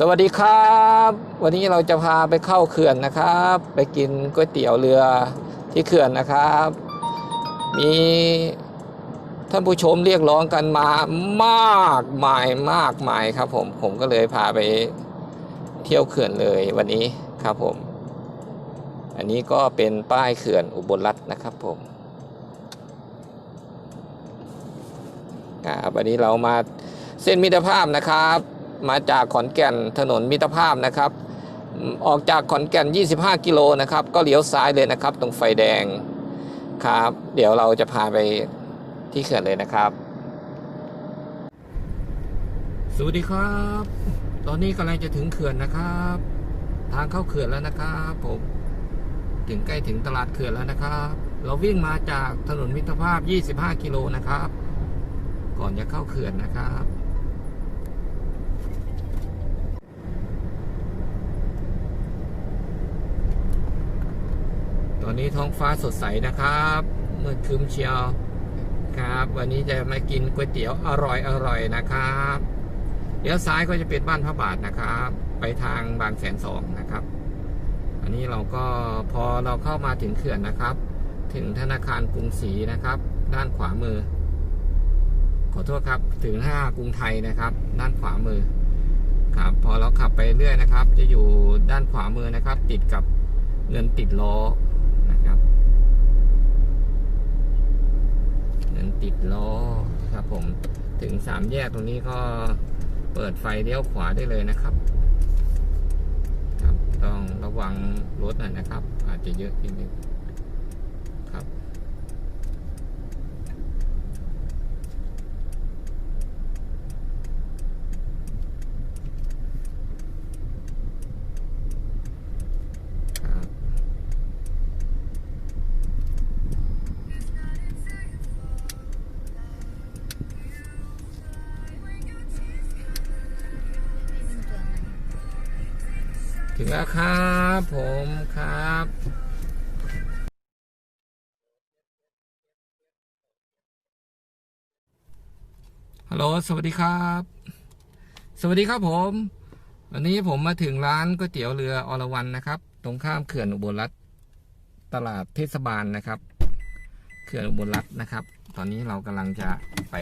สวัสดีครับ วันนี้เราจะพาไปเข้าเขื่อนนะครับ ไปกินก๋วยเตี๋ยวเรือที่เขื่อนนะครับ มีท่านผู้ชมเรียกร้องกันมามากมายมากมายครับผมผมก็เลยพาไปเที่ยวเขื่อนเลยวันนี้ครับผม อันนี้ก็เป็นป้ายเขื่อนอุบลรัตน์นะครับผมครับวันนี้เรามาเส้นมิตรภาพนะครับ มาจากขอนแก่นถนนมิตรภาพนะครับ ออกจากขอนแก่น 25 กิโลนะครับ ก็เลี้ยวซ้ายเลยนะครับ ตรงไฟแดงครับ เดี๋ยวเราจะพาไปที่เขื่อนเลยนะครับ สวัสดีครับ ตอนนี้กำลังจะถึงเขื่อนนะครับ ทางเข้าเขื่อนแล้วนะครับผมถึงใกล้ถึงตลาดเขื่อนแล้วนะครับ เราวิ่งมาจากถนนมิตรภาพ 25 กิโลนะครับ ก่อนจะเข้าเขื่อนนะครับ ตอนนี้ท้องฟ้าสดใสนะครับมืดครึ้มเชียวครับ วันนี้จะมากินก๋วยเตี๋ยวอร่อยอร่อยนะครับเลี้ยวซ้ายก็จะเป็นบ้านพระบาทนะครับ ไปทางบางแสนสองนะครับ อันนี้เราก็พอเราเข้ามาถึงเขื่อนนะครับ ถึงธนาคารกรุงศรีนะครับ ด้านขวามือ ขอโทษครับถึงห้ากรุงไทยนะครับ ด้านขวามือ ครับ พอเราขับไปเรื่อยนะครับ จะอยู่ด้านขวามือนะครับ ติดกับเงินติดล้อนะครับ เงินติดล้อครับผมถึงสามแยกตรงนี้ก็เปิดไฟเลี้ยวขวาได้เลยนะครับ ครับ ต้องระวังรถหน่อยนะครับ อาจจะเยอะนิดนึง ถึงแล้วครับผมครับฮัลโหลสวัสดีครับ สวัสดีครับผม วันนี้ผมมาถึงร้านก๋วยเตี๋ยวเรืออรวันนะครับ ตรงข้ามเขื่อนอุบลรัตตลาดเทศบาลนะครับ เขื่อนอุบลรัตน์นะครับ ตอนนี้เรากำลังจะไป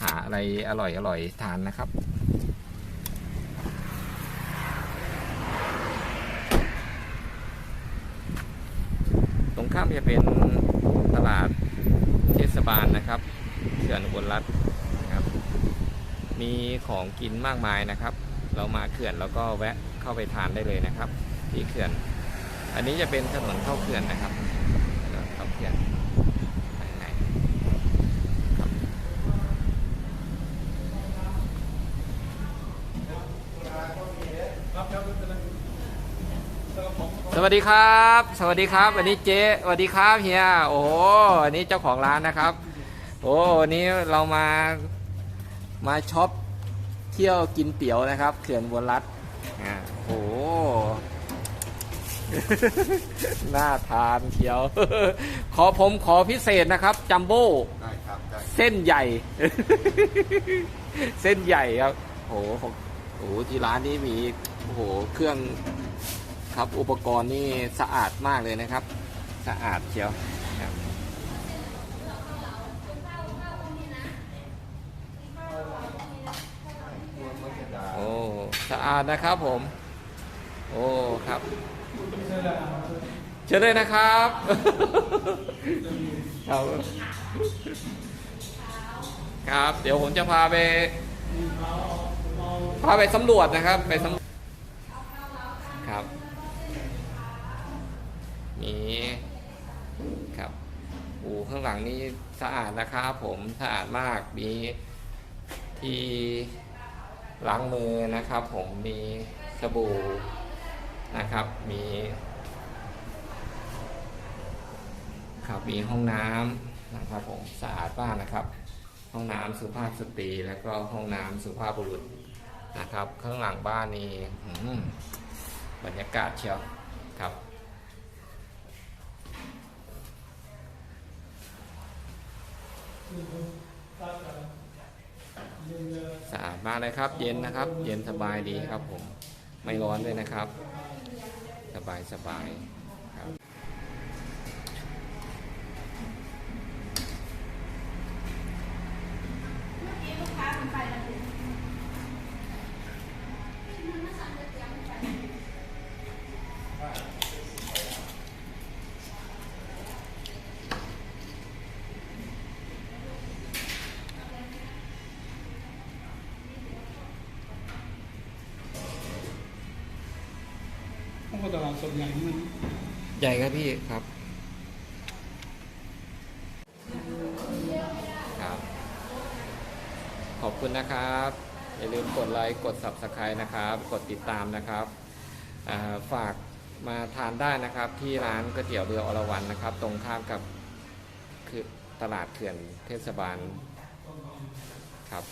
หาอะไรอร่อยอร่อยทานนะครับ ตรงจะเป็นตลาดเทศบาลนะครับเขื่อนอุบลรัตน์นะครับ มีของกินมากมายนะครับ เรามาเขื่อนแล้วก็แวะเข้าไปทานได้เลยนะครับ ที่เขื่อน อันนี้จะเป็นถนนเข้าเขื่อนนะครับถนนเข้าเขื่อนภายในครับส วัสดีครับ สวัสดีครับ วันนี้เจ๊สวัสดีครับเฮีย โอ้โหอันนี้เจ้าของร้านนะครับ โอ้วันนี้เรามา มาช็อปเที่ยวกินเตี๋ยวนะครับเขื่อนบนรัฐอ่าโอ้โห น่าทานเชียว ขอผมขอพิเศษนะครับ จัมโบ้ได้ครับได้เส้นใหญ่ เส้นใหญ่ครับ โอ้โห โอ้โหที่ร้านนี้มี โอ้โห เครื่อง ครับอุปกรณ์นี่สะอาดมากเลยนะครับ สะอาดเชียวครับโอ้สะอาดนะครับผม โอ้ครับ เชิญเลยนะครับ ครับครับ เดี๋ยวผมจะพาไป พาไปสำรวจนะครับ ไปสำครับ มีครับอ้ข้างหลังนี้สะอาดนะครับผมสะอาดมากมีที่ล้างมือนะครับผมมีสบู่นะครับ มีครับมีห้องน้ำนะครับผมสะอาดมากนะครับ ห้องน้ำสุภาพสตรีแล้วก็ห้องน้ำสุภาพบุรุษนะครับ ข้างหลังบ้านนี่อื้อหือ บรรยากาศเชียวครับสะอาดมากเลยครับ เย็นนะครับ เย็นสบายดีครับผม ไม่ร้อนด้วยนะครับ สบายสบาย ราะว่าตลาดสดใหญ่มันใหญ่ครับพี่ครับครับ ขอบคุณนะครับ อย่าลืมกดไลค์กด Subscribe นะครับ กดติดตามนะครับาฝากมาทานได้นะครับที่ร้านก๋วยเตี๋ยวเรืออรวรรณนะครับ ตรงข้ามกับคือตลาดเขื่อนเทศบาลครับ